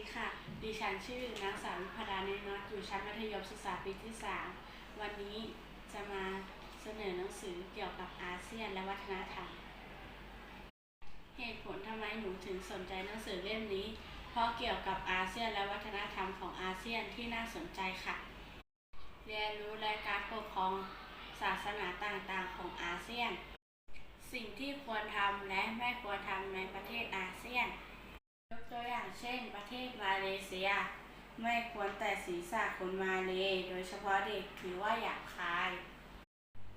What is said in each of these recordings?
ดีค่ะ ดิฉันชื่อนางสาววิพดาเนยน้อยอยู่ชั้นมัธยมศึกษาปีที่ 3 วันนี้จะมาเสนอหนังสือเกี่ยวกับอาเซียนและวัฒนธรรม เหตุผลทำไมหนูถึงสนใจหนังสือเล่มนี้ เพราะเกี่ยวกับอาเซียนและวัฒนธรรมของอาเซียนที่น่าสนใจค่ะ เรียนรู้และการปกครองศาสนาต่างๆ ของอาเซียน สิ่งที่ควรทำและไม่ควรทำในประเทศอาเซียน เช่น ประเทศมาเลเซีย ไม่ควรแต่ศีรษะคนมาเลยโดยเฉพาะเด็กถือว่าหยาบคาย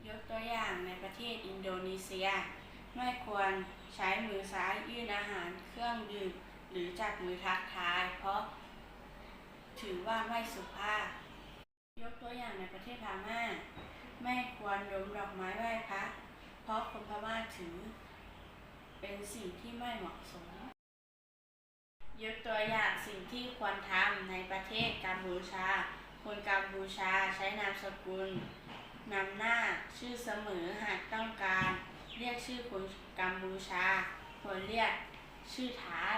ยกตัวอย่างในประเทศอินโดนีเซีย ไม่ควรใช้มือซ้ายยื่นอาหารเครื่องดื่มหรือจับมือทักทาย เพราะถือว่าไม่สุภาพ ยกตัวอย่างในประเทศพม่า ไม่ควรดมดอกไม้ไหว้พระเพราะคนพม่าถือ เป็นสิ่งที่ไม่เหมาะสม อย่างสิ่งที่ควรทำในประเทศกัมพูชา คนกัมพูชาใช้นามสกุลนำหน้าชื่อเสมอหากต้องการ เรียกชื่อคนกัมพูชาควรเรียกชื่อท้าย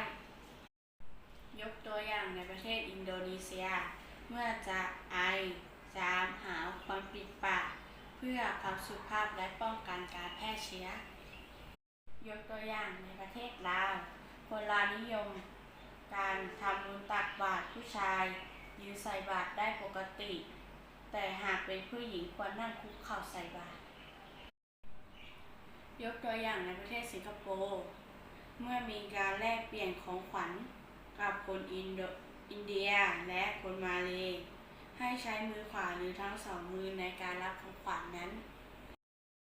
ยกตัวอย่างในประเทศอินโดนีเซีย เมื่อจะไอ จาม หาวควรปิดปากเพื่อความสุภาพและป้องกันการแพร่เชื้อ ยกตัวอย่างในประเทศลาวคนลาวนิยม การทำบุญตักบาตรผู้ชาย ยืนใส่บาตรได้ปกติ แต่หากเป็นผู้หญิงควรนั่งคุกเข่าใส่บาตรยกตัวอย่างในประเทศสิงคโปร์เมื่อมีการแลกเปลี่ยนของขวัญกับคนอินโดอินเดียและคนมาเลย์ให้ใช้มือขวาหรือทั้งสองมือในการรับของขวัญนั้น